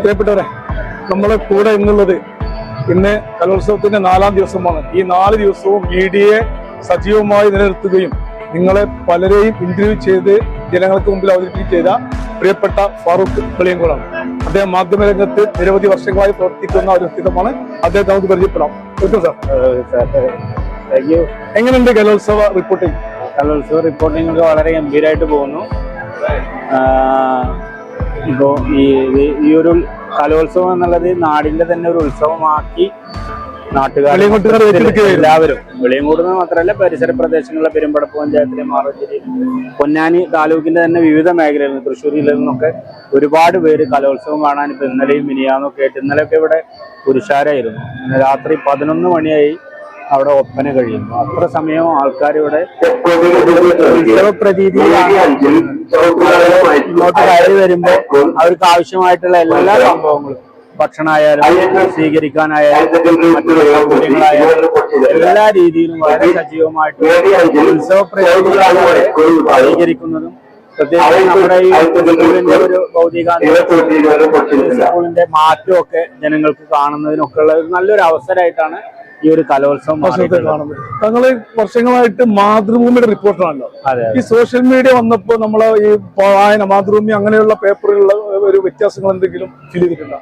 പ്രിയപ്പെട്ടവരെ നമ്മളെ കൂടെ ഇന്നുള്ളത് ഇന്ന് കലോത്സവത്തിന്റെ നാലാം ദിവസമാണ്. ഈ നാല് ദിവസവും മീഡിയയെ സജീവമായി നിലനിർത്തുകയും നിങ്ങളെ പലരെയും ഇന്റർവ്യൂ ചെയ്ത് ജനങ്ങൾക്ക് മുമ്പിൽ അവതരിപ്പിക്കുകയും ചെയ്ത പ്രിയപ്പെട്ട ഫാറൂഖ് വെളിയങ്കോളാണ്. അദ്ദേഹം മാധ്യമരംഗത്ത് നിരവധി വർഷങ്ങളായി പ്രവർത്തിക്കുന്ന ഒരു വ്യക്തിത്വമാണ്. അദ്ദേഹത്തെ നമുക്ക് പരിചയപ്പെടാം. Welcome sir. എങ്ങനെയുണ്ട് കലോത്സവ റിപ്പോർട്ടിംഗ് കലോത്സവ റിപ്പോർട്ടിംഗ് വളരെ ഗംഭീരമായിട്ട് പോകുന്നു. ഇപ്പോൾ ഈ ഈ ഒരു കലോത്സവം എന്നുള്ളത് നാടിന്റെ തന്നെ ഒരു ഉത്സവമാക്കി നാട്ടുകാർ. എല്ലാവരും വെളിയങ്കോട് മാത്രമല്ല പരിസര പ്രദേശങ്ങളിലെ പെരുമ്പടപ്പ് പഞ്ചായത്തിലെ മാറഞ്ചേരി പൊന്നാനി താലൂക്കിന്റെ തന്നെ വിവിധ മേഖലകളിൽ നിന്ന് തൃശ്ശൂർ ജില്ലയിൽ നിന്നൊക്കെ ഒരുപാട് പേര് കലോത്സവം കാണാൻ ഇപ്പൊ ഇന്നലെയും മിനിയാന്നൊക്കെ ആയിട്ട് ഇന്നലെയൊക്കെ ഇവിടെ പുരുഷാരായിരുന്നു രാത്രി പതിനൊന്ന് മണിയായി അവിടെ ഒപ്പന കഴിയുന്നു. അത്ര സമയം ആൾക്കാർ ഇവിടെ ഉത്സവപ്രതീതിയിലാണ്. ഇങ്ങോട്ട് കയറി വരുമ്പോ അവർക്ക് ആവശ്യമായിട്ടുള്ള എല്ലാ സംഭവങ്ങളും. ഭക്ഷണമായാലും സ്വീകരിക്കാനായാലും മറ്റു സൗകര്യങ്ങളായാലും എല്ലാ രീതിയിലും വളരെ സജീവമായിട്ട് ഇവിടെ സ്വീകരിക്കുന്നതും. പ്രത്യേകിച്ച് നമ്മുടെ ഈ സ്കൂളിന്റെ ഒരു ഭൗതികാന്തരീക്ഷം സ്കൂളിന്റെ മാറ്റമൊക്കെ ജനങ്ങൾക്ക് കാണുന്നതിനൊക്കെ ഉള്ള നല്ലൊരു അവസരമായിട്ടാണ് ഈ ഒരു കലോത്സവം. കാണുന്നത്. വർഷങ്ങളായിട്ട് മാതൃഭൂമിയുടെ റിപ്പോർട്ടറാണല്ലോ ഈ സോഷ്യൽ മീഡിയ വന്നപ്പോ നമ്മളെ ഈ വായന മാതൃഭൂമി അങ്ങനെയുള്ള പേപ്പറുകളിലെ ഒരു വ്യത്യാസങ്ങൾ എന്തെങ്കിലും ഫീൽ ചെയ്തിട്ടുണ്ടോ?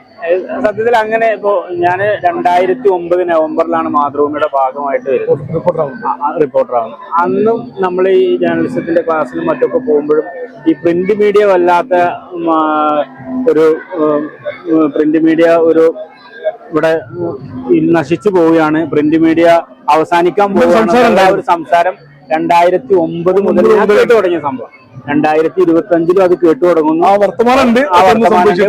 സത്യത്തിൽ അങ്ങനെ ഇപ്പോ ഞാൻ രണ്ടായിരത്തി ഒമ്പത് നവംബറിലാണ് മാതൃഭൂമിയുടെ ഭാഗമായിട്ട് റിപ്പോർട്ടറാകുന്നത് അന്നും നമ്മൾ ഈ ജേർണലിസത്തിന്റെ ക്ലാസ്സിലും മറ്റൊക്കെ പോകുമ്പോഴും ഈ പ്രിന്റ് മീഡിയ വല്ലാത്ത ഒരു പ്രിന്റ് മീഡിയ ഒരു ഇവിടെ നശിച്ചു പോവുകയാണ്. പ്രിന്റ് മീഡിയ അവസാനിക്കാൻ പോവുകയാണ്. സംസാരം ഒരു സംസാരം രണ്ടായിരത്തി ഒമ്പത് മുതൽ കേട്ടു തുടങ്ങിയ സംഭവം. രണ്ടായിരത്തി ഇരുപത്തി അഞ്ചിലും അത് കേട്ടു തുടങ്ങുന്നു. ആ വർത്തമാനമുണ്ട്.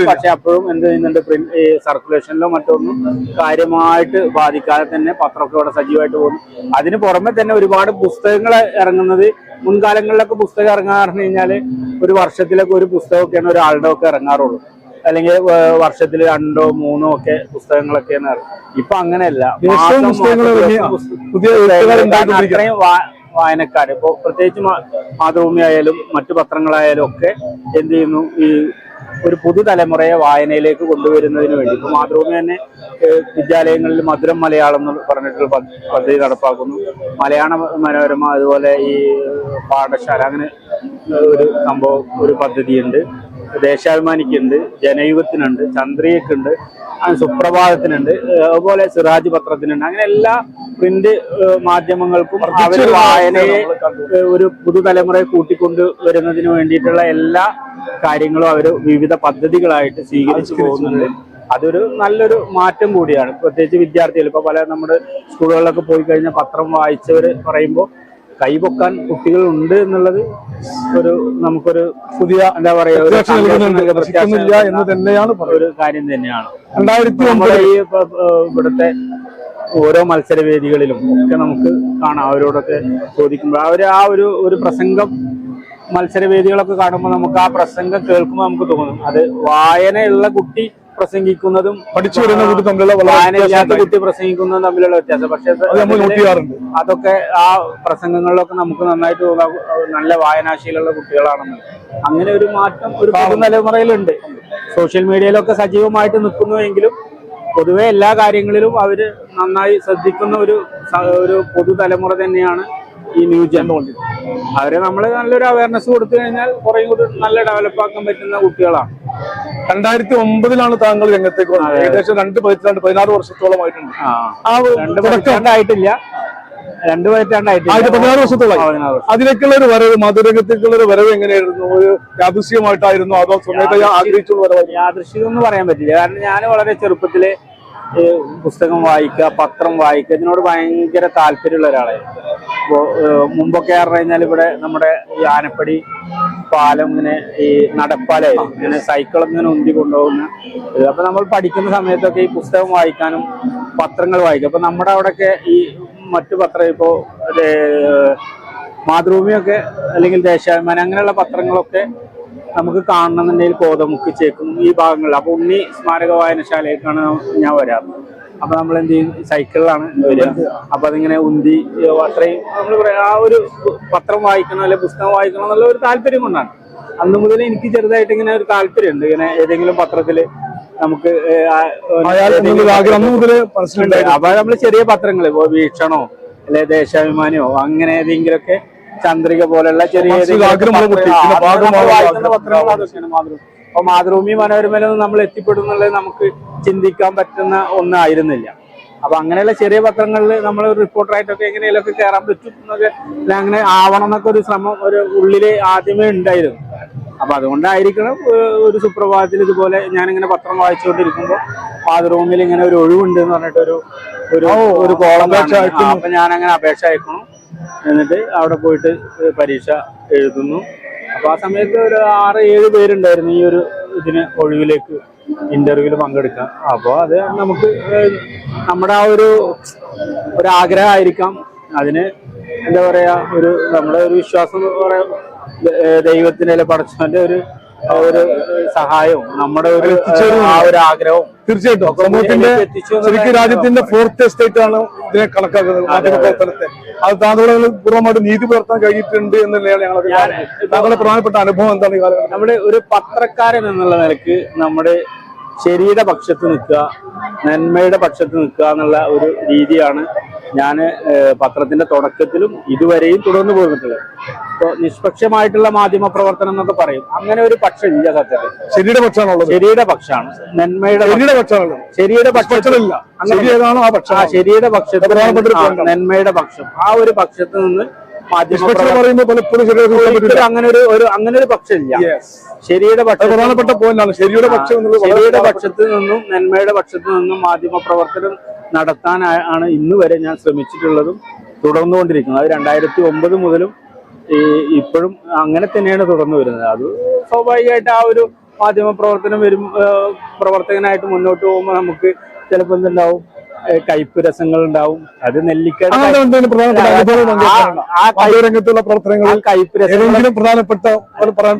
പക്ഷെ അപ്പോഴും എന്ത് ചെയ്യുന്നുണ്ട്? പ്രിന്റ് സർക്കുലേഷനിലോ മറ്റൊന്നും കാര്യമായിട്ട് ബാധിക്കാതെ തന്നെ പത്രമൊക്കെ ഇവിടെ സജീവമായിട്ട് പോകുന്നു. അതിന് പുറമെ തന്നെ ഒരുപാട് പുസ്തകങ്ങൾ ഇറങ്ങുന്നത് മുൻകാലങ്ങളിലൊക്കെ പുസ്തകം ഇറങ്ങാന്ന് പറഞ്ഞു കഴിഞ്ഞാൽ ഒരു വർഷത്തിലൊക്കെ ഒരു പുസ്തകമൊക്കെയാണ് ഒരാളുടെ ഒക്കെ ഇറങ്ങാറുള്ളൂ. അല്ലെങ്കിൽ വർഷത്തിൽ രണ്ടോ മൂന്നോ ഒക്കെ പുസ്തകങ്ങളൊക്കെയാണ്. ഇപ്പൊ അങ്ങനെയല്ല. അത്രയും വായനക്കാര്. ഇപ്പൊ പ്രത്യേകിച്ച് മാതൃഭൂമി ആയാലും മറ്റു പത്രങ്ങളായാലും ഒക്കെ എന്ത് ചെയ്യുന്നു? ഈ ഒരു പുതുതലമുറയെ വായനയിലേക്ക് കൊണ്ടുവരുന്നതിന് വേണ്ടി. ഇപ്പൊ മാതൃഭൂമി തന്നെ വിദ്യാലയങ്ങളിൽ മധുരം മലയാളം എന്ന് പറഞ്ഞിട്ടുള്ള പദ്ധ- പദ്ധതി നടപ്പാക്കുന്നു. മലയാള മനോരമ അതുപോലെ ഈ പാഠശാല അങ്ങനെ ഒരു സംഭവം ഒരു പദ്ധതിയുണ്ട്. ദേശാഭിമാനിക്കുണ്ട് ജനയുഗത്തിനുണ്ട് ചന്ദ്രികക്കുണ്ട് സുപ്രഭാതത്തിനുണ്ട് അതുപോലെ സിറാജ് പത്രത്തിനുണ്ട്. അങ്ങനെ എല്ലാ പ്രിന്റ് മാധ്യമങ്ങൾക്കും അവർ വായനയെ ഒരു പുതുതലമുറയെ കൂട്ടിക്കൊണ്ട് വരുന്നതിന് വേണ്ടിയിട്ടുള്ള എല്ലാ കാര്യങ്ങളും അവർ വിവിധ പദ്ധതികളായിട്ട് സ്വീകരിച്ചു പോകുന്നുണ്ട്. അതൊരു നല്ലൊരു മാറ്റം കൂടിയാണ്. പ്രത്യേകിച്ച് വിദ്യാർത്ഥികൾ ഇപ്പൊ പല നമ്മുടെ സ്കൂളുകളിലൊക്കെ പോയി കഴിഞ്ഞാൽ പത്രം വായിച്ചവര് പറയുമ്പോൾ കൈപൊക്കാൻ കുട്ടികൾ ഉണ്ട് എന്നുള്ളത് ഒരു നമുക്കൊരു പുതിയ എന്താ പറയാ ഒരു എന്ന് തന്നെയാണ് കാര്യം തന്നെയാണ്. രണ്ടായിരത്തി ഈ ഇവിടുത്തെ ഓരോ മത്സരവേദികളിലും ഒക്കെ നമുക്ക് കാണാം. അവരോടൊക്കെ ചോദിക്കുമ്പോൾ അവർ ആ ഒരു ഒരു പ്രസംഗം മത്സരവേദികളൊക്കെ കാണുമ്പോൾ നമുക്ക് ആ പ്രസംഗം കേൾക്കുമ്പോൾ നമുക്ക് തോന്നും. അത് വായനയുള്ള കുട്ടി പ്രസംഗിക്കുന്നതും പഠിച്ചു വരുന്ന കുട്ടി തമ്മിലുള്ള കുട്ടി പ്രസംഗിക്കുന്നതും തമ്മിലുള്ള വ്യത്യാസം. പക്ഷെ അതൊക്കെ ആ പ്രസംഗങ്ങളിലൊക്കെ നമുക്ക് നന്നായിട്ട് നല്ല വായനാശീലുള്ള കുട്ടികളാണെന്ന്. അങ്ങനെ ഒരു മാറ്റം ഒരു തലമുറയിലുണ്ട് സോഷ്യൽ മീഡിയയിലൊക്കെ സജീവമായിട്ട് നിൽക്കുന്നുവെങ്കിലും പൊതുവെ എല്ലാ കാര്യങ്ങളിലും അവർ നന്നായി ശ്രദ്ധിക്കുന്ന ഒരു ഒരു പുതുതലമുറ തന്നെയാണ് ഈ ന്യൂ ജനറേഷൻ. അവരെ നമ്മൾ നല്ലൊരു അവയർനെസ് കൊടുത്തു കഴിഞ്ഞാൽ കുറേ കൂടി നല്ല ഡെവലപ്പ് ആക്കാൻ പറ്റുന്ന കുട്ടികളാണ്. രണ്ടായിരത്തി ഒമ്പതിലാണ് താങ്കൾ രംഗത്തേക്ക് വന്നത്. ഏകദേശം രണ്ട് പതിറ്റാണ്ട് പതിനാറ് വർഷത്തോളമായിട്ടുണ്ട് ആ. രണ്ട് ആയിരത്തി പതിനാറ് വർഷത്തോളം. അതിലേക്കുള്ള ഒരു വരവ് മധുരംഗത്തേക്കുള്ള ഒരു വരവ് എങ്ങനെയായിരുന്നു? ഒരു യാദൃശ്യമായിട്ടായിരുന്നു അതോ സമയത്ത് ആഗ്രഹിച്ചുള്ള വരവ് യാദൃശ്യം എന്ന് പറയാൻ പറ്റില്ല. കാരണം ഞാൻ വളരെ ചെറുപ്പത്തിൽ പുസ്തകം വായിക്കുക പത്രം വായിക്കുക ഇതിനോട് ഭയങ്കര താല്പര്യമുള്ള ഒരാളായിരുന്നു അപ്പോൾ മുമ്പൊക്കെ പറഞ്ഞു കഴിഞ്ഞാൽ ഇവിടെ നമ്മുടെ ഈ ആനപ്പടി പാലം ഇങ്ങനെ ഈ നടപ്പാലായിരുന്നു. ഇങ്ങനെ സൈക്കിളും ഇങ്ങനെ ഉന്തി കൊണ്ടുപോകുന്ന അപ്പം നമ്മൾ പഠിക്കുന്ന സമയത്തൊക്കെ ഈ പുസ്തകം വായിക്കാനും പത്രങ്ങൾ വായിക്കും. അപ്പൊ നമ്മുടെ അവിടെയൊക്കെ ഈ മറ്റു പത്രം ഇപ്പോൾ മാതൃഭൂമിയൊക്കെ അല്ലെങ്കിൽ ദേശാഭിമാനം അങ്ങനെയുള്ള പത്രങ്ങളൊക്കെ നമുക്ക് കാണണമെന്നുണ്ടെങ്കിൽ കോതമുക്ക് ചേക്കും ഈ ഭാഗങ്ങളിൽ. അപ്പൊ ഉണ്ണി സ്മാരക വായനശാലയിലേക്കാണ് ഞാൻ വരാറ്. അപ്പൊ നമ്മൾ എന്ത് ചെയ്യും? സൈക്കിളിലാണ് വരിക. അപ്പൊ അതിങ്ങനെ ഉന്തി അത്രയും നമ്മൾ പറയാം ആ ഒരു പത്രം വായിക്കണം അല്ലെങ്കിൽ പുസ്തകം വായിക്കണം എന്നുള്ള ഒരു താല്പര്യം കൊണ്ടാണ്. അന്ന് മുതൽ എനിക്ക് ചെറുതായിട്ട് ഇങ്ങനെ ഒരു താല്പര്യമുണ്ട്. ഇങ്ങനെ ഏതെങ്കിലും പത്രത്തിൽ നമുക്ക് ഏ, ആ, അയാൾ എന്നുള്ളൊരു ആഗ്രഹം അന്ന് മുതൽ മനസ്സിലുണ്ടായിരുന്നു. അപ്പൊ നമ്മൾ ചെറിയ പത്രങ്ങൾ ഇപ്പൊ വീക്ഷണോ അല്ലെ ദേശാഭിമാനിയോ അങ്ങനെ ഏതെങ്കിലുമൊക്കെ ചന്ദ്രിക പോലെയുള്ള ചെറിയ അപ്പൊ മാതൃഭൂമി മനോരമയിലൊന്നും നമ്മൾ എത്തിപ്പെടുന്നുള്ളത് നമുക്ക് ചിന്തിക്കാൻ പറ്റുന്ന ഒന്നായിരുന്നില്ല. അപ്പൊ അങ്ങനെയുള്ള ചെറിയ പത്രങ്ങളിൽ നമ്മൾ റിപ്പോർട്ടറായിട്ടൊക്കെ എങ്ങനെയൊക്കെ കയറാൻ പറ്റും എന്നൊക്കെ അങ്ങനെ ആവണം എന്നൊക്കെ ഒരു ശ്രമം ഒരു ഉള്ളിൽ ആദ്യമേ ഉണ്ടായിരുന്നു. അപ്പൊ അതുകൊണ്ടായിരിക്കണം ഒരു സുപ്രഭാതത്തിൽ ഇതുപോലെ ഞാനിങ്ങനെ പത്രം വായിച്ചുകൊണ്ടിരിക്കുമ്പോൾ മാതൃഭൂമിയിൽ ഇങ്ങനെ ഒരു ഒഴിവുണ്ട് എന്ന് പറഞ്ഞിട്ട് ഒരു ഒരു ഒരു കോളം. അപ്പൊ ഞാനങ്ങനെ അപേക്ഷ അയക്കണം എന്നിട്ട് അവിടെ പോയിട്ട് പരീക്ഷ എഴുതുന്നു. അപ്പോൾ ആ സമയത്ത് ഒരു ആറ് ഏഴ് പേരുണ്ടായിരുന്നു ഈ ഒരു ഇതിന് ഒഴിവിലേക്ക് ഇന്റർവ്യൂവിൽ പങ്കെടുക്കാം അപ്പോൾ അത് നമുക്ക് നമ്മുടെ ആ ഒരു ഒരു ആഗ്രഹമായിരിക്കാം അതിന് എന്താ പറയുക ഒരു നമ്മുടെ ഒരു വിശ്വാസം ദൈവത്തിന്റെ അല്ലെ പടച്ചവന്റെ ഒരു ഒരു സഹായവും നമ്മുടെ ഒരു ആ ഒരു ആഗ്രഹവും തീർച്ചയായിട്ടും. സമൂഹത്തിന്റെ ശരിക്കും രാജ്യത്തിന്റെ ഫോർത്ത് എസ്റ്റേറ്റ് ആണ് ഇതിനെ കണക്കാക്കുന്നത്. മാധ്യമ പ്രവർത്തനത്തെ അത്. താങ്കളുടെ പൂർണമായിട്ട് നീതി പുലർത്താൻ കഴിഞ്ഞിട്ടുണ്ട് എന്നുള്ളതാണ് കാണുന്നത്. താങ്കളുടെ പ്രധാനപ്പെട്ട അനുഭവം എന്താണ് നമ്മുടെ ഒരു പത്രക്കാരൻ എന്നുള്ള നിലയ്ക്ക് നമ്മുടെ ശരിയുടെ പക്ഷത്ത് നിൽക്കുക നന്മയുടെ പക്ഷത്ത് നിൽക്കുക എന്നുള്ള ഒരു രീതിയാണ് ഞാൻ പത്രത്തിന്റെ തുടക്കത്തിലും ഇതുവരെയും തുടർന്നു പോന്നിട്ടുള്ളത് ഇപ്പോൾ നിഷ്പക്ഷമായിട്ടുള്ള മാധ്യമ പ്രവർത്തനം എന്നൊക്കെ പറയും. അങ്ങനെ ഒരു പക്ഷം ഇല്ല സത്യത്തിൽ. ശരിയുടെ പക്ഷമാണുള്ളത്. ശരിയുടെ പക്ഷമാണ്. നന്മയുടെ പക്ഷം. ശരിയുടെ പക്ഷമാണുള്ളത് ശരിയുടെ പക്ഷത്തിലില്ല പക്ഷം. ആ ശരിയുടെ ആണ്. നന്മയുടെ പക്ഷം. ആ ഒരു പക്ഷത്ത് നിന്ന് പലപ്പോഴും അങ്ങനെ ഒരു ഒരു അങ്ങനെ ഒരു പക്ഷം ഇല്ല Yes. ശരിയുടെ പക്ഷം പ്രധാനപ്പെട്ട ശരിയുടെ പക്ഷം ശരിയുടെ പക്ഷത്ത് നിന്നും നന്മയുടെ പക്ഷത്ത് നിന്നും മാധ്യമ പ്രവർത്തനം നടത്താൻ ആണ് ഇന്ന് വരെ ഞാൻ ശ്രമിച്ചിട്ടുള്ളതും തുടർന്നുകൊണ്ടിരിക്കുന്നത് അത് രണ്ടായിരത്തി ഒമ്പത് മുതലും ഈ ഇപ്പോഴും അങ്ങനെ തന്നെയാണ് തുടർന്നു വരുന്നത്. അത് സ്വാഭാവികമായിട്ട് ആ ഒരു മാധ്യമ പ്രവർത്തനം വരും പ്രവർത്തകനായിട്ട് മുന്നോട്ട് പോകുമ്പോൾ നമുക്ക് ചിലപ്പോൾ എന്തുണ്ടാവും? കയ്പ് രസങ്ങൾ ഉണ്ടാവും. അത് നെല്ലിക്കയുടെ അങ്ങനെ എന്തെങ്കിലും പ്രധാനപ്പെട്ട ആ കൈ- രംഗത്തുള്ള ആ പ്രവർത്തനങ്ങളിൽ കയ്പ് പ്രധാനപ്പെട്ട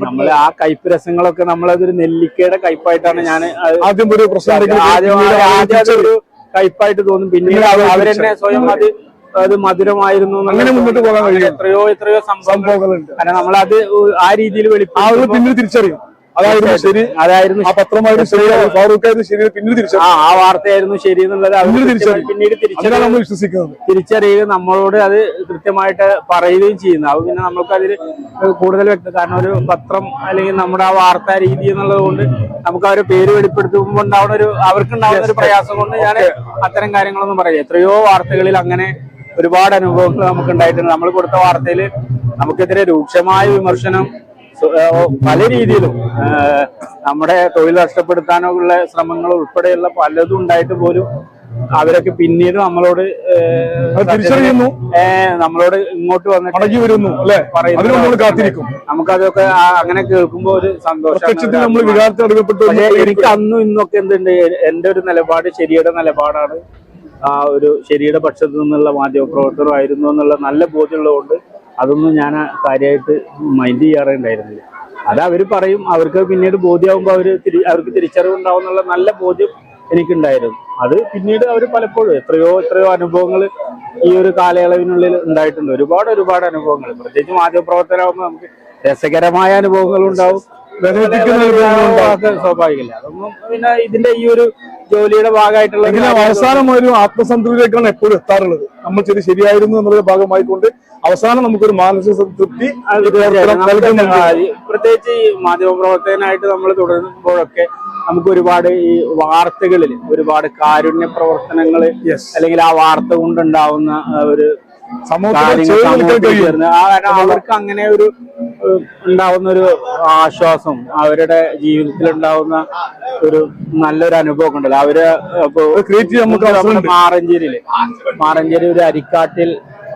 നമ്മൾ ആ കയ്പ് രസങ്ങളൊക്കെ നമ്മളതൊരു നെല്ലിക്കയുടെ കയ്പായിട്ടാണ് ഞാൻ ആദ്യം ഒരു പ്രശ്നം ആദ്യം അതൊരു കയ്പായിട്ട് തോന്നും. പിന്നീട് അവരെന്നെ സ്വയം അത് അത് മധുരമായിരുന്നു അങ്ങനെ മുന്നോട്ട് പോകാൻ കഴിയും. എത്രയോ എത്രയോ സംഭവങ്ങളുണ്ട്. കാരണം നമ്മളത് ആ രീതിയിൽ വെളിപ്പെടുത്തി തിരിച്ചറിയും. അതായിരുന്നു ശരി. അതായിരുന്നു ആ പത്രമായിരുന്നു ശരി. ഫാറൂഖായിരുന്നു ശരി. പിന്നീട് ആ ആ വാർത്തയായിരുന്നു ശരി എന്നുള്ളത് അവർ പിന്നീട് കൃത്യമായി തിരിച്ചറിയും. പിന്നീട് അതിനാണ് തിരിച്ചറിയും നമ്മൾ വിശ്വസിക്കുന്നത്. തിരിച്ചറിയുകയും നമ്മളോട് അത് കൃത്യമായിട്ട് പറയുകയും ചെയ്യുന്നു. അത് പിന്നെ നമുക്ക് അതിൽ കൂടുതൽ വ്യക്തം കാരണം ഒരു പത്രം അല്ലെങ്കിൽ നമ്മുടെ ആ വാർത്താ രീതി എന്നുള്ളത് കൊണ്ട് നമുക്ക് അവരെ പേര് വെളിപ്പെടുത്തുമ്പോൾ ഉണ്ടാവുന്ന ഒരു അവർക്ക് ഉണ്ടാവുന്ന ഒരു പ്രയാസം കൊണ്ട് ഞാൻ അത്തരം കാര്യങ്ങളൊന്നും പറയാം എത്രയോ വാർത്തകളിൽ അങ്ങനെ ഒരുപാട് അനുഭവങ്ങൾ നമുക്ക് ഉണ്ടായിട്ടുണ്ട് നമ്മൾ കൊടുത്ത വാർത്തയിൽ നമുക്കെതിരെ രൂക്ഷമായ വിമർശനം പല രീതിയിലും നമ്മുടെ തൊഴിൽ നഷ്ടപ്പെടുത്താനുള്ള ശ്രമങ്ങൾ ഉൾപ്പെടെയുള്ള പലതും ഉണ്ടായിട്ട് പോലും അവരൊക്കെ പിന്നീട് നമ്മളോട് തിരിച്ചറിയുന്നു. നമ്മളോട് ഇങ്ങോട്ട് വന്നിട്ട് വരുന്നു കാത്തിരിക്കും. നമുക്കതൊക്കെ അങ്ങനെ കേൾക്കുമ്പോ ഒരു സന്തോഷം. എനിക്ക് അന്നും ഇന്നൊക്കെ എന്തുണ്ട് എന്റെ ഒരു നിലപാട് ശരിയുടെ നിലപാടാണ്. ആ ഒരു ശരിയുടെ പക്ഷത്തു നിന്നുള്ള മാധ്യമ പ്രവർത്തനമായിരുന്നു എന്നുള്ള നല്ല ബോധ്യമുള്ളതുകൊണ്ട് അതൊന്നും ഞാൻ കാര്യമായിട്ട് മൈൻഡ് ചെയ്യാറുണ്ടായിരുന്നില്ല അത് അവർ പറയും അവർക്ക് പിന്നീട് ബോധ്യമാകുമ്പോൾ അവർ തിരി അവർക്ക് തിരിച്ചറിവുണ്ടാവും എന്നുള്ള നല്ല ബോധ്യം എനിക്കുണ്ടായിരുന്നു അത് പിന്നീട് അവർ പലപ്പോഴും എത്രയോ എത്രയോ അനുഭവങ്ങൾ ഈ ഒരു കാലയളവിനുള്ളിൽ ഉണ്ടായിട്ടുണ്ട് ഒരുപാട് ഒരുപാട് അനുഭവങ്ങൾ പ്രത്യേകിച്ച് മാധ്യമ പ്രവർത്തനമാകുമ്പോൾ നമുക്ക് രസകരമായ ഉണ്ടാവും അനുഭവങ്ങളുണ്ടാവും. സ്വാഭാവികമല്ല അതൊന്നും പിന്നെ ഇതിന്റെ ഈ ഒരു ജോലിയുടെ ഭാഗമായിട്ടുള്ള എങ്ങനെ അവസാനം ഒരു ആത്മസംതൃപ്തിയിലേക്കാണ് എപ്പോഴും എത്താറുള്ളത്? നമ്മൾ ചെയ്ത് ശരിയായിരുന്നു എന്നുള്ള ഭാഗമായി ഭാഗമായിക്കൊണ്ട് അവസാനം നമുക്കൊരു മാനസിക സംതൃപ്തി പ്രത്യേകിച്ച് ഈ മാധ്യമ പ്രവർത്തകനായിട്ട് നമ്മൾ തുടരുമ്പോഴൊക്കെ നമുക്ക് ഒരുപാട് ഈ വാർത്തകളിൽ ഒരുപാട് കാരുണ്യ പ്രവർത്തനങ്ങൾ അല്ലെങ്കിൽ ആ വാർത്ത കൊണ്ടുണ്ടാവുന്ന ഒരു അവർക്ക് അങ്ങനെ ഒരു ഉണ്ടാവുന്ന ഒരു ആശ്വാസം അവരുടെ ജീവിതത്തിൽ ഉണ്ടാവുന്ന ഒരു നല്ലൊരു അനുഭവം ഉണ്ടല്ലോ. അവർ ചെയ്യാൻ നമുക്ക്. മാറഞ്ചേരിയിൽ മാറഞ്ചേരി ഒരു അരിക്കാട്ടിൽ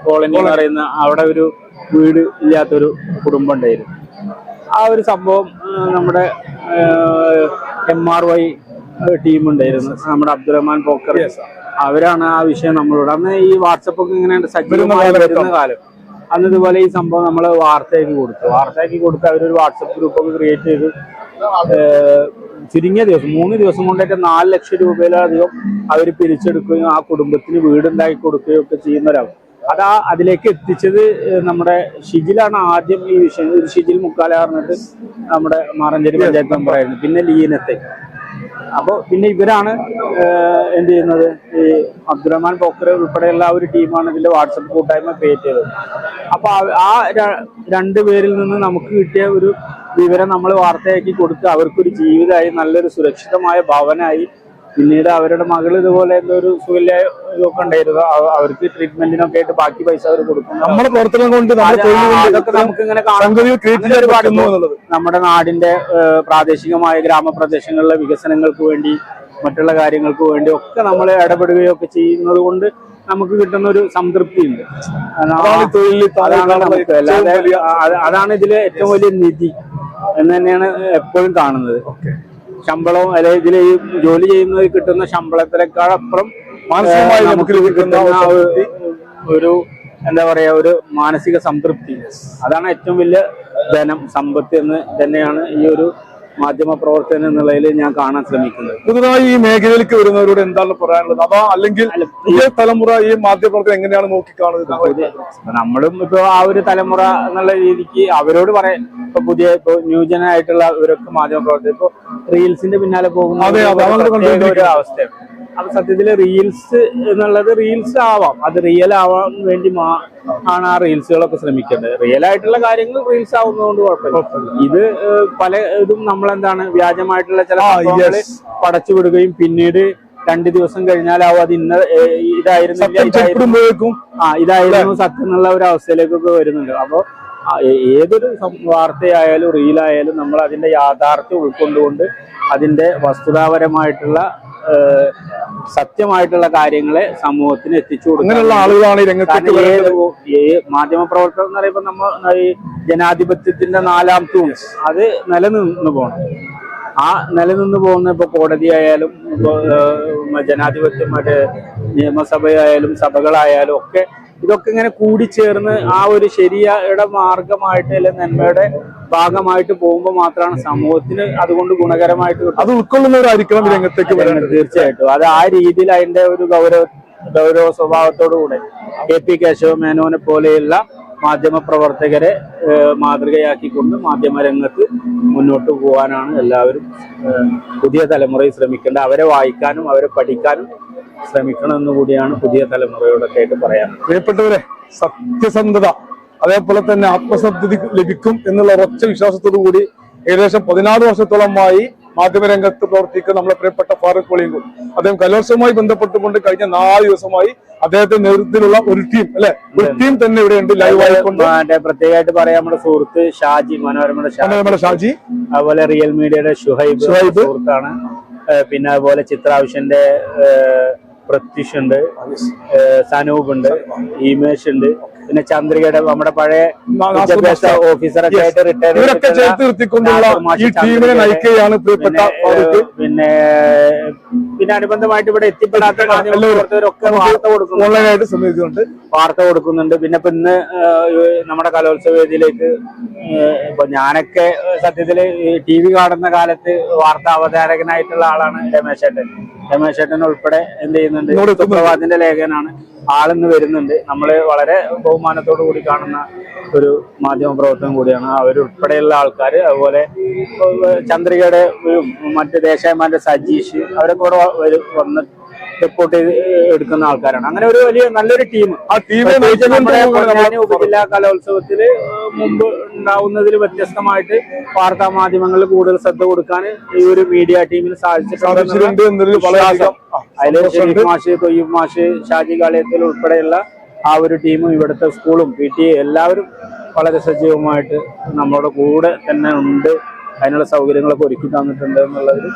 കോളനി എന്ന് പറയുന്ന അവിടെ ഒരു വീട് ഇല്ലാത്തൊരു കുടുംബം ഉണ്ടായിരുന്നു. ആ ഒരു സംഭവം നമ്മുടെ എം ആർ വൈ ടീം ഉണ്ടായിരുന്നു നമ്മുടെ അബ്ദുറഹ്മാൻ പോക്കർ. അവരാണ് ആ വിഷയം നമ്മളോട്. അന്ന് ഈ വാട്സപ്പ് ഒക്കെ ഇങ്ങനെ സജീവമായി വരുന്ന കാലം. അന്ന് ഇതുപോലെ ഈ സംഭവം നമ്മൾ വാർത്തയാക്കി കൊടുത്തു. വാർത്തയാക്കി കൊടുത്ത് അവരൊരു വാട്സപ്പ് ഗ്രൂപ്പ് ഒക്കെ ക്രിയേറ്റ് ചെയ്ത് ചുരുങ്ങിയ ദിവസം മൂന്ന് ദിവസം കൊണ്ടൊക്കെ നാല് ലക്ഷം രൂപയിലധികം അവർ പിരിച്ചെടുക്കുകയും ആ കുടുംബത്തിന് വീടുണ്ടാക്കി കൊടുക്കുകയും ഒക്കെ ചെയ്യുന്നവരാവും അതാ അതിലേക്ക് എത്തിച്ചത് നമ്മുടെ ഷിജിലാണ് ആദ്യം ഈ വിഷയം. ഒരു ഷിജിൽ മുക്കാല പറഞ്ഞിട്ട് നമ്മുടെ മാറഞ്ചേരി പഞ്ചായത്ത് മെമ്പറായിരുന്നു. പിന്നെ ലീനത്തെ. അപ്പോൾ പിന്നെ ഇവരാണ് എന്ത് ചെയ്യുന്നത്? ഈ അബ്ദുറഹ്മാൻ ബോക്കർ ഉൾപ്പെടെയുള്ള ആ ഒരു ടീമാണ് ഇതിന്റെ വാട്സപ്പ് കൂട്ടായ്മ ക്രിയേറ്റ് ചെയ്തത്. അപ്പോൾ ആ രണ്ട് പേരിൽ നിന്ന് നമുക്ക് കിട്ടിയ ഒരു വിവരം നമ്മൾ വാർത്തയാക്കി കൊടുത്ത് അവർക്കൊരു ജീവിതമായി നല്ലൊരു സുരക്ഷിതമായ ഭവനായി പിന്നീട് അവരുടെ മകൾ ഇതുപോലെ എന്തോ ഒരു ഇതൊക്കെ ഉണ്ടായിരുന്നു. അവർക്ക് ട്രീറ്റ്മെന്റിനൊക്കെ ആയിട്ട് ബാക്കി പൈസ അവർ കൊടുക്കും നമ്മുടെ പ്രവർത്തനം കൊണ്ട് അതൊക്കെ നമുക്ക് ഇങ്ങനെ നമ്മുടെ നാടിന്റെ പ്രാദേശികമായ ഗ്രാമപ്രദേശങ്ങളിലെ വികസനങ്ങൾക്ക് വേണ്ടി മറ്റുള്ള കാര്യങ്ങൾക്ക് വേണ്ടി ഒക്കെ നമ്മൾ ഇടപെടുകയൊക്കെ ചെയ്യുന്നത് കൊണ്ട് നമുക്ക് കിട്ടുന്ന ഒരു സംതൃപ്തി ഉണ്ട് അതാണ് ഇതിലെ ഏറ്റവും വലിയ നിധി എന്ന് തന്നെയാണ് എപ്പോഴും കാണുന്നത്. ശമ്പളവും അല്ലെങ്കിൽ ഇതിൽ ഈ ജോലി ചെയ്യുന്നത് കിട്ടുന്ന ശമ്പളത്തിനേക്കാളപ്പുറം മാനസികമായി നമുക്ക് ലഭിക്കുന്ന ഒരു എന്താ പറയാ ഒരു മാനസിക സംതൃപ്തി. അതാണ് ഏറ്റവും വലിയ ധനം സമ്പത്ത് എന്ന് തന്നെയാണ് ഈ ഒരു മാധ്യമ പ്രവർത്തനം നിലയിൽ ഞാൻ കാണാൻ ശ്രമിക്കുന്നത്. പുതുതായി ഈ മേഖലയിലേക്ക് വരുന്നവരോട് എന്താണ് പറയാനുള്ളത്? അതാ അല്ലെങ്കിൽ ഈ തലമുറ ഈ മാധ്യമപ്രവർത്തനം എങ്ങനെയാണ് നോക്കി കാണുന്നത് നമ്മളും ഇപ്പൊ ആ ഒരു തലമുറ എന്നുള്ള രീതിക്ക് അവരോട് പറയാൻ ഇപ്പൊ പുതിയ ഇപ്പൊ ന്യൂജന ആയിട്ടുള്ള ഇവരൊക്കെ മാധ്യമ പ്രവർത്തകർ ഇപ്പൊ റീൽസിന്റെ പിന്നാലെ പോകുന്ന ഒരു അവസ്ഥയാണ്. അപ്പൊ സത്യത്തിൽ റീൽസ് എന്നുള്ളത് റീൽസ് ആവാം. അത് റിയൽ ആവാൻ വേണ്ടി മാ- ആണ് ആ റീൽസുകളൊക്കെ ശ്രമിക്കേണ്ടത്. റിയൽ ആയിട്ടുള്ള കാര്യങ്ങൾ റീൽസ് ആവുന്നതുകൊണ്ട് കുഴപ്പമില്ല. ഇത് പല ഇതും നമ്മൾ എന്താണ് വ്യാജമായിട്ടുള്ള ചില പടച്ചു വിടുകയും പിന്നീട് രണ്ടു ദിവസം കഴിഞ്ഞാലാവും അത് ഇന്ന ഇതായിരുന്നു. ആ ഇതായിരുന്നു സത്യം എന്നുള്ള ഒരു അവസ്ഥയിലേക്കൊക്കെ വരുന്നുണ്ട്. അപ്പൊ ഏതൊരു വാർത്തയായാലും റീലായാലും നമ്മൾ അതിന്റെ യാഥാർത്ഥ്യം ഉൾക്കൊണ്ടുകൊണ്ട് അതിന്റെ വസ്തുതാപരമായിട്ടുള്ള സത്യമായിട്ടുള്ള കാര്യങ്ങളെ സമൂഹത്തിന് എത്തിച്ചു കൊടുക്കുക ആളുകളാണ് ഈ രംഗത്തേക്ക് കാരണം ഏത് വരുന്നത് ഏ- മാധ്യമ പ്രവർത്തനം എന്ന് പറയുമ്പോൾ നമ്മൾ ഈ ജനാധിപത്യത്തിന്റെ നാലാം തൂൺ. അത് നിലനിന്ന് പോകണം ആ നിലനിന്ന് പോകുന്ന ഇപ്പൊ കോടതി ആയാലും ഇപ്പൊ ജനാധിപത്യം മറ്റേ നിയമസഭയായാലും സഭകളായാലും ഒക്കെ ഇതൊക്കെ ഇങ്ങനെ കൂടിച്ചേർന്ന് ആ ഒരു ശരിയുടെ മാർഗമായിട്ട് അല്ലെങ്കിൽ നന്മയുടെ ഭാഗമായിട്ട് പോകുമ്പോൾ മാത്രമാണ് സമൂഹത്തിന് അതുകൊണ്ട് ഗുണകരമായിട്ട് അത് ഉൾക്കൊള്ളുന്നവരായിരിക്കണം രംഗത്തേക്ക് വരുന്നത് തീർച്ചയായിട്ടും. അത് ആ രീതിയിൽ അതിന്റെ ഒരു ഗൗരവ ഗൗരവ സ്വഭാവത്തോടു കൂടെ കെ പി കേശവ മേനോനെ പോലെയുള്ള മാധ്യമ പ്രവർത്തകരെ മാതൃകയാക്കിക്കൊണ്ട് മാധ്യമ രംഗത്ത് മുന്നോട്ട് പോകാനാണ് എല്ലാവരും പുതിയ തലമുറയിൽ ശ്രമിക്കേണ്ടത്. അവരെ വായിക്കാനും അവരെ പഠിക്കാനും ശ്രമിക്കണം എന്ന് കൂടിയാണ് പുതിയ തലമുറയോടൊക്കെ ആയിട്ട് പറയാൻ പ്രിയപ്പെട്ടവരെ സത്യസന്ധത അതേപോലെ തന്നെ ആത്മസന്ധി ലഭിക്കും എന്നുള്ള ഉറച്ച വിശ്വാസത്തോടു കൂടി ഏകദേശം പതിനാറ് വർഷത്തോളമായി മാധ്യമരംഗത്ത് പ്രവർത്തിക്കുന്ന നമ്മളെ പ്രിയപ്പെട്ട ഫാറൂഖ് കോളിയങ്കുൾ അദ്ദേഹം കലോത്സവമായി ബന്ധപ്പെട്ടുകൊണ്ട് കഴിഞ്ഞ നാല് ദിവസമായി അദ്ദേഹത്തിന്റെ നേതൃത്വത്തിലുള്ള ഒരു ടീം അല്ലെ? ഒരു ടീം തന്നെ ഇവിടെ ഉണ്ട് ലൈവ് ആയിക്കൊണ്ട്. പ്രത്യേകമായിട്ട് പറയാം നമ്മുടെ സുഹൃത്ത് ഷാജി മനോരമയുടെ ഷാജി. നമ്മുടെ ഷാജി. അതുപോലെ റിയൽ മീഡിയയുടെ ഷുഹൈബ് ഷുഹൈബ്. സുഹൃത്താണ്. പിന്നെ അതുപോലെ ചിത്രാവിഷന്റെ പ്രത്യുഷ് ഉണ്ട് സനൂപ് ഉണ്ട് ഈമേഷ് ഉണ്ട് പിന്നെ ചന്ദ്രികയുടെ നമ്മുടെ പഴയ വിദ്യാഭ്യാസ ഓഫീസറൊക്കെ ആയിട്ട് റിട്ടയർ ഇവരൊക്കെ ചേർത്ത് നിർത്തിക്കൊണ്ടുള്ള ഈ ടീമിനെ നയിക്കുകയാണ് പ്രിയപ്പെട്ട പിന്നെ പിന്നെ അനുബന്ധമായിട്ട് ഇവിടെ എത്തിപ്പെടാത്ത കാര്യങ്ങളൊക്കെ വാർത്ത കൊടുക്കുന്നു ഓൺലൈനായിട്ട് ശ്രമിക്കുന്നുണ്ട് വാർത്ത കൊടുക്കുന്നുണ്ട്. പിന്നെ ഇപ്പൊ ഇന്ന് നമ്മുടെ കലോത്സവ വേദിയിലേക്ക് ഇപ്പൊ ഞാനൊക്കെ സത്യത്തിൽ ടി വി കാണുന്ന കാലത്ത് വാർത്താ അവതാരകനായിട്ടുള്ള ആളാണ് രമേശ് ചേട്ടൻ രമേശ് ചേട്ടൻ ഉൾപ്പെടെ എന്ത് ചെയ്യുന്നുണ്ട്? സുപ്രഭാതിന്റെ സുപ്രഭാതത്തിന്റെ ലേഖനാണ് ആളിന്ന് വരുന്നുണ്ട്. നമ്മൾ വളരെ ബഹുമാനത്തോടു കൂടി കാണുന്ന ഒരു മാധ്യമ പ്രവർത്തനം കൂടിയാണ് അവരുൾപ്പെടെയുള്ള ആൾക്കാർ അതുപോലെ ചന്ദ്രികയുടെ മറ്റ് ദേശായമാന്റെ സജീഷ് അവരൊക്കെ ഇവിടെ വന്ന് റിപ്പോർട്ട് എടുക്കുന്ന ആൾക്കാരാണ്. അങ്ങനെ ഒരു വലിയ നല്ലൊരു ടീം ആ ടീം ഉപജില്ലാ കലോത്സവത്തിൽ മുമ്പ് ഉണ്ടാവുന്നതിൽ വ്യത്യസ്തമായിട്ട് വാർത്താ മാധ്യമങ്ങളിൽ കൂടുതൽ ശ്രദ്ധ കൊടുക്കാൻ ഈ ഒരു മീഡിയ ടീമിന് സാധിച്ചിട്ടുണ്ട് അതിൽ. ഷെരീഫ് മാഷ് തൊയ്യബ് മാഷ് ഷാജി കാളിയത്തിൽ ഉൾപ്പെടെയുള്ള ആ ഒരു ടീമും ഇവിടുത്തെ സ്കൂളും പി ടി എല്ലാവരും വളരെ സജീവമായിട്ട് നമ്മുടെ കൂടെ തന്നെ ഉണ്ട്. അതിനുള്ള സൗകര്യങ്ങളൊക്കെ ഒരുക്കി തന്നിട്ടുണ്ട് എന്നുള്ളതിൽ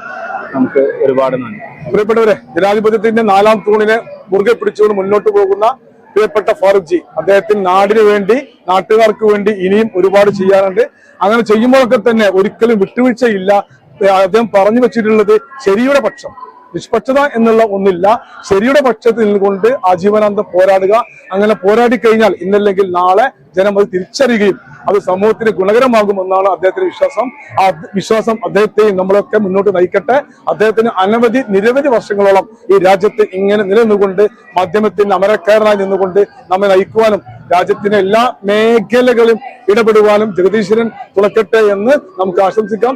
നമുക്ക് ഒരുപാട് നന്ദി. പ്രിയപ്പെട്ടവരെ ജനാധിപത്യത്തിന്റെ നാലാം തൂണിനെ മുറുകെ പിടിച്ചുകൊണ്ട് മുന്നോട്ട് പോകുന്ന പ്രിയപ്പെട്ട ഫാറൂഖ് ജി അദ്ദേഹത്തിന് നാടിനു വേണ്ടി നാട്ടുകാർക്ക് വേണ്ടി ഇനിയും ഒരുപാട് ചെയ്യാറുണ്ട് അങ്ങനെ ചെയ്യുമ്പോഴൊക്കെ തന്നെ ഒരിക്കലും വിട്ടുവീഴ്ചയില്ല. അദ്ദേഹം പറഞ്ഞു വെച്ചിട്ടുള്ളത് ശരിയുടെ പക്ഷം നിഷ്പക്ഷത എന്നുള്ള ഒന്നില്ല. ശരിയുടെ പക്ഷത്തിൽ നിന്നുകൊണ്ട് ആജീവനാന്തം പോരാടുക. അങ്ങനെ പോരാടി കഴിഞ്ഞാൽ ഇന്നല്ലെങ്കിൽ നാളെ ജനം അത് തിരിച്ചറിയുകയും അത് സമൂഹത്തിന് ഗുണകരമാകുമെന്നാണ് അദ്ദേഹത്തിന്റെ വിശ്വാസം. ആ വിശ്വാസം അദ്ദേഹത്തെയും നമ്മളൊക്കെ മുന്നോട്ട് നയിക്കട്ടെ. അദ്ദേഹത്തിന് അനവധി നിരവധി വർഷങ്ങളോളം ഈ രാജ്യത്ത് ഇങ്ങനെ നിലനിന്നുകൊണ്ട് മാധ്യമത്തിന് അമരക്കാരനായി നിന്നുകൊണ്ട് നമ്മെ നയിക്കുവാനും രാജ്യത്തിന്റെ എല്ലാ മേഖലകളും ഇടപെടുവാനും ജഗദീശ്വരൻ തുളക്കട്ടെ എന്ന് നമുക്ക് ആശംസിക്കാം.